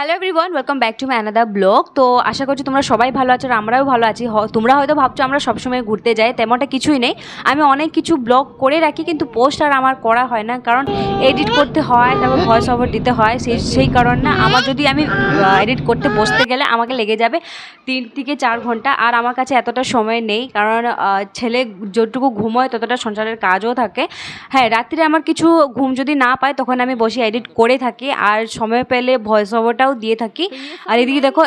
Hello everyone welcome back to my another blog তো আশা করছি তোমরা সবাই ভালো আছো আর আমরাও ভালো আছি। তোমরা হয়তো ভাবছ আমরা সবসময় ঘুরতে যাই, তেমনটা কিছুই নেই। আমি অনেক কিছু ব্লগ করে রাখি, কিন্তু পোস্ট আর আমার করা হয় না, কারণ এডিট করতে হয়, তারপর ভয়েস ওভার দিতে হয়, সেই সেই কারণ না, আমার যদি আমি এডিট করতে বসতে গেলে আমাকে লেগে যাবে তিন থেকে চার ঘণ্টা, আর আমার কাছে এতটা সময় নেই, কারণ ছেলে যতটুকু ঘুমোয় ততটা সংসারের কাজও থাকে। হ্যাঁ রাত্রে আমার কিছু ঘুম যদি না পায়, তখন আমি বসে এডিট করে থাকি, আর সময় পেলে ভয়েস ওভারটাও দিয়ে থাকি। আর এদিকে দেখো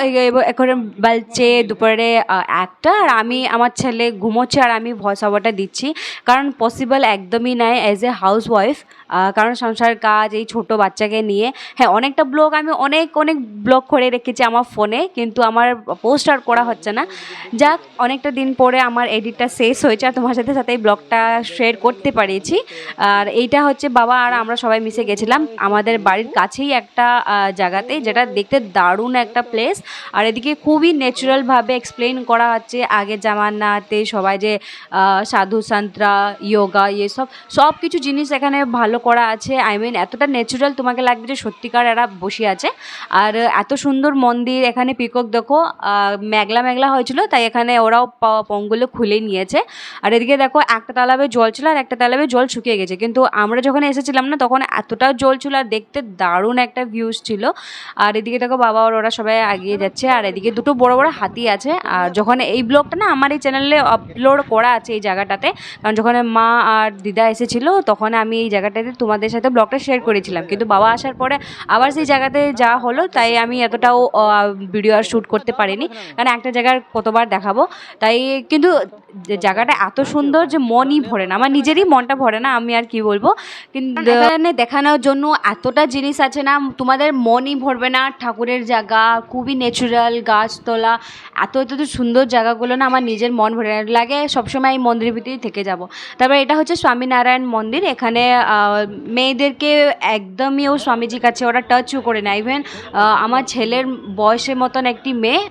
এখন বাজছে দুপুরে একটা আর আমি আমার ছেলে ঘুমোচ্ছে আর আমি ভয়েস ওভারটা দিচ্ছি। কারণ পসিবল একদমই নয় অ্যাজ এ হাউস ওয়াইফ কারণ সংসার কাজ এই ছোট বাচ্চাকে নিয়ে। হ্যাঁ অনেকটা ব্লগ আমি অনেক অনেক ব্লগ করে রেখেছি আমার ফোনে কিন্তু আমার পোস্ট আর করা হচ্ছে না। যাক অনেকটা দিন পরে আমার এডিটটা শেষ হয়েছে আর তোমার সাথে সাথে এই ব্লগটা শেয়ার করতে পারিয়েছি আর এইটা হচ্ছে বাবা আর আমরা সবাই মিশে গেছিলাম আমাদের বাড়ির কাছেই একটা জায়গাতে যেটা দেখতে দারুণ একটা প্লেস আর এদিকে খুবই ন্যাচারালভাবে এক্সপ্লেন করা হচ্ছে আগের জামানাতে সবাই যে সাধু, সান্ত্রা ইয়োগা এসব সব কিছু জিনিস এখানে ভালো করা আছে। আই মিন এতটা ন্যাচারাল তোমাকে লাগবে যে সত্যিকার এরা বসে আছে। আর এত সুন্দর মন্দির এখানে পিকক দেখো মেঘলা মেঘলা হয়েছিল, তাই এখানে ওরাও প- পংগুলো খুলে নিয়েছে। আর এদিকে দেখো, একটা তালাবে জল ছিল আর একটা তালাবে জল শুকিয়ে গেছে। কিন্তু আমরা যখন এসেছিলাম না, তখন এতটা জল ছিল আর দেখতে দারুণ একটা ভিউজ ছিল। আর এদিকে দেখো বাবা আর ওরা সবাই এগিয়ে যাচ্ছে, আর এদিকে দুটো বড় বড় হাতি আছে। আর যখন এই ব্লগটা না আমার এই চ্যানেলে আপলোড করা আছে এই জায়গাটাতে, কারণ যখন মা আর দিদা এসেছিল, তখন আমি এই জায়গাটাতে তোমাদের সাথে ব্লগটা শেয়ার করেছিলাম। কিন্তু বাবা আসার পরে আবার সেই জায়গাতে যাওয়া হলো, তাই আমি এতটাও ভিডিও আর শ্যুট করতে পারিনি। কারণ একটা জায়গার কতবার দেখাবো। তাই কিন্তু জায়গাটা এত সুন্দর যে মনই ভরে না, আমার নিজেরই মনটা ভরে না, আমি আর কি বলব। কিন্তু দেখানোর জন্য এতটা জিনিস আছে না, তোমাদের মনই ভরবে না ঠাকুরের জায়গা খুবই ন্যাচুরাল গাছতলা এত এত সুন্দর জায়গাগুলো না আমার নিজের মন ভরে। লাগে সবসময় এই মন্দিরের ভিতরেই থেকে যাব। তারপর এটা হচ্ছে স্বামীনারায়ণ মন্দির এখানে মেয়েদেরকে একদমই ও স্বামীজির কাছে ওরা টাচও করে না। ইভেন আমার ছেলের বয়সের মতন একটি মেয়ে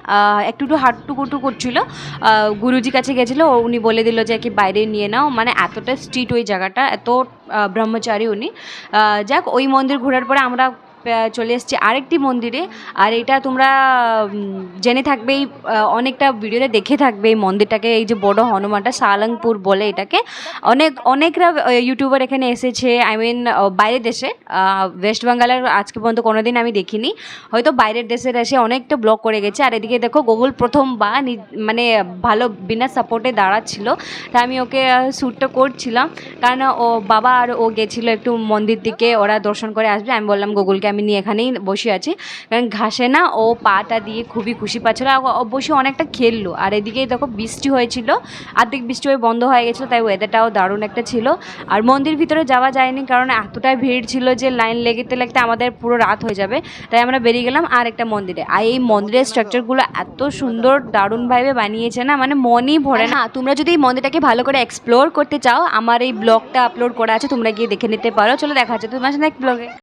একটু একটু হাঁটু কুটু করছিল। আহ, গুরুজি কাছে গেছিল উনি বলে দিল যে কি বাইরে নিয়ে নাও। মানে এতটা স্ট্রিট ওই জায়গাটা এত ব্রহ্মচারী উনি। যাক ওই মন্দির ঘোরার পরে আমরা চলে এসেছি আরেকটি মন্দিরে। আর এটা তোমরা জেনে থাকবেই আহ, অনেকটা ভিডিওতে দেখে থাকবে এই মন্দিরটাকে এই যে বড় হনুমানটা সালাংপুর বলে এটাকে। অনেক অনেকরা ইউটিউবার এখানে এসেছে আই মিন বাইরের দেশে। ওয়েস্ট বেঙ্গলের আজকে পর্যন্ত কোনোদিন আমি দেখিনি। হয়তো বাইরের দেশের এসে অনেকটা ব্লক করে গেছে। আর এদিকে দেখো গুগল প্রথম বা মানে ভালো বিনা সাপোর্টে দাঁড়াচ্ছিল। তা আমি ওকে শ্যুটটা করছিলাম। কারণ ও বাবা আর ও গেছিল একটু মন্দির দিকে ওরা দর্শন করে আসবে। আমি বললাম গুগলকে আমি নিয়ে এখানেই বসে আছি। কারণ ঘাসে না ও পাটা দিয়ে খুবই খুশি পাচ্ছিল আর বসে অনেকটা খেললো। আর এদিকে দেখো বৃষ্টি হয়েছিল। আর্ধেক বৃষ্টি হয়ে বন্ধ হয়ে গেছিল, তাই ওয়েদারটাও দারুণ একটা ছিল। আর মন্দির ভিতরে যাওয়া যায়নি কারণ এতটাই ভিড় ছিল যে লাইন লেগেতে লাগতে আমাদের পুরো রাত হয়ে যাবে। তাই আমরা বেরিয়ে গেলাম আর একটা মন্দিরে। আর এই মন্দিরের স্ট্রাকচারগুলো এত সুন্দর দারুণভাবে বানিয়েছে না মানে মনই ভরে না। তোমরা যদি এই মন্দিরটাকে ভালো করে এক্সপ্লোর করতে চাও, আমার এই ব্লগটা আপলোড করা আছে, তোমরা গিয়ে দেখে নিতে পারো। চলো দেখা যাচ্ছে তোমার সাথে ব্লগে